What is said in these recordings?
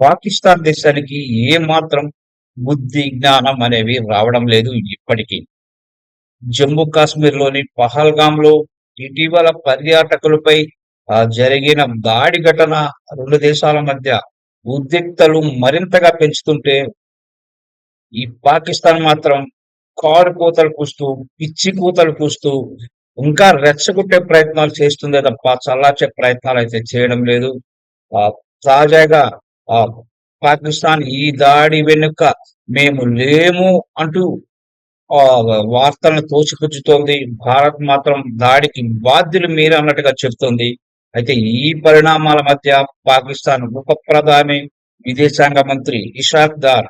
పాకిస్తాన్ దేశానికి ఏ మాత్రం బుద్ధి జ్ఞానం అనేవి రావడం లేదు ఇప్పటికీ. జమ్మూ కాశ్మీర్లోని లో ఇటీవల పర్యాటకులపై జరిగిన దాడి ఘటన రెండు దేశాల మధ్య ఉద్రిక్తలు మరింతగా పెంచుతుంటే ఈ పాకిస్తాన్ మాత్రం కారు కూతలు కూస్తూ పిచ్చి కూతలు కూస్తూ ఇంకా రెచ్చగొట్టే ప్రయత్నాలు చేస్తుందే తప్ప చల్లార్చే ప్రయత్నాలు అయితే చేయడం లేదు. ఆ తాజాగా పాకిస్తాన్ ఈ దాడి వెనుక మేము లేము అంటూ ఆ వార్తలను తోచిపుచ్చుతోంది భారత్ మాత్రం దాడికి బాధ్యులు మీరు అన్నట్టుగా చెప్తుంది. అయితే ఈ పరిణామాల మధ్య పాకిస్తాన్ ఉప ప్రధాని విదేశాంగ మంత్రి ఇషాక్ దార్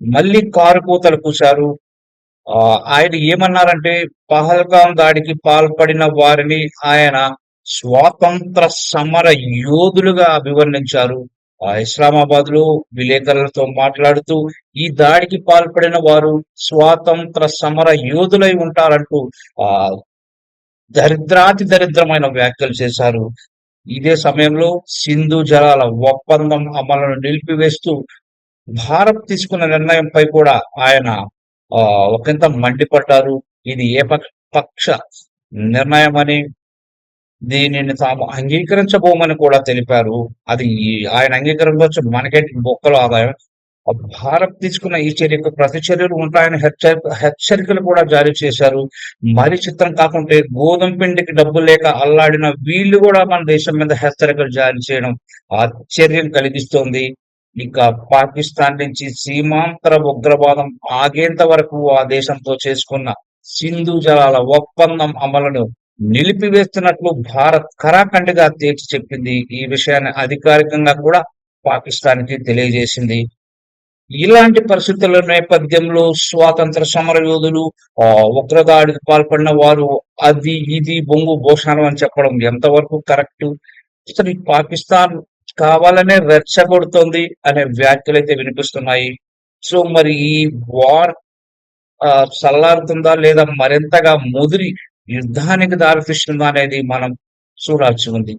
మళ్ళీ కారు కూతలు కూశారు. ఆ ఆయన ఏమన్నారంటే పహల్గాం దాడికి పాల్పడిన వారిని ఆయన స్వాతంత్ర సమర యోధులుగా అభివర్ణించారు. ఇస్లామాబాద్లో విలేకరులతో మాట్లాడుతూ ఈ దాడికి పాల్పడిన వారు స్వాతంత్ర సమర యోధులై ఉంటారంటూ ఆ దరిద్రాతి దరిద్రమైన వ్యాఖ్యలు చేశారు. ఇదే సమయంలో సింధు జలాల ఒప్పందం అమలును నిలిపివేస్తూ భారత్ తీసుకున్న నిర్ణయంపై కూడా ఆయన ఆ ఒకంత మండిపడ్డారు. ఇది ఏ పక్ష పక్ష నిర్ణయం అని దీనిని తాము అంగీకరించబోమని కూడా తెలిపారు. అది ఆయన అంగీకరించవచ్చు. మనకేంటి బొక్కలు ఆదాయం. భారత్ తీసుకున్న ఈ చర్యకు ప్రతి చర్యలు ఉంటాయని హెచ్చరి హెచ్చరికలు కూడా జారీ చేశారు. మరి చిత్రం కాకుంటే గోధుమ పిండికి డబ్బు లేక అల్లాడిన వీళ్ళు కూడా మన దేశం మీద హెచ్చరికలు జారీ చేయడం ఆశ్చర్యం కలిగిస్తోంది. ఇక పాకిస్తాన్ నుంచి సీమాంతర ఉగ్రవాదం ఆగేంత వరకు ఆ దేశంతో చేసుకున్న సింధు జలాల ఒప్పందం అమలును నిలిపివేస్తున్నట్లు భారత్ ఖరాఖండిగా తేల్చి చెప్పింది. ఈ విషయాన్ని అధికారికంగా కూడా పాకిస్తాన్కి తెలియజేసింది. ఇలాంటి పరిస్థితుల నేపథ్యంలో స్వాతంత్ర సమర యోధులు ఉగ్రదాడికి పాల్పడిన వారు అది ఇది బొంగు భోషణం అని చెప్పడం ఎంతవరకు కరెక్ట్? అసలు పాకిస్తాన్ కావాలనే రెచ్చగొడుతోంది అనే వ్యాఖ్యలు అయితే వినిపిస్తున్నాయి. సో మరి ఈ వార్ చల్లారుతుందా లేదా మరింతగా ముదిరి యుద్ధానికి దారితీస్తుందా అనేది మనం చూడాల్సి ఉంది.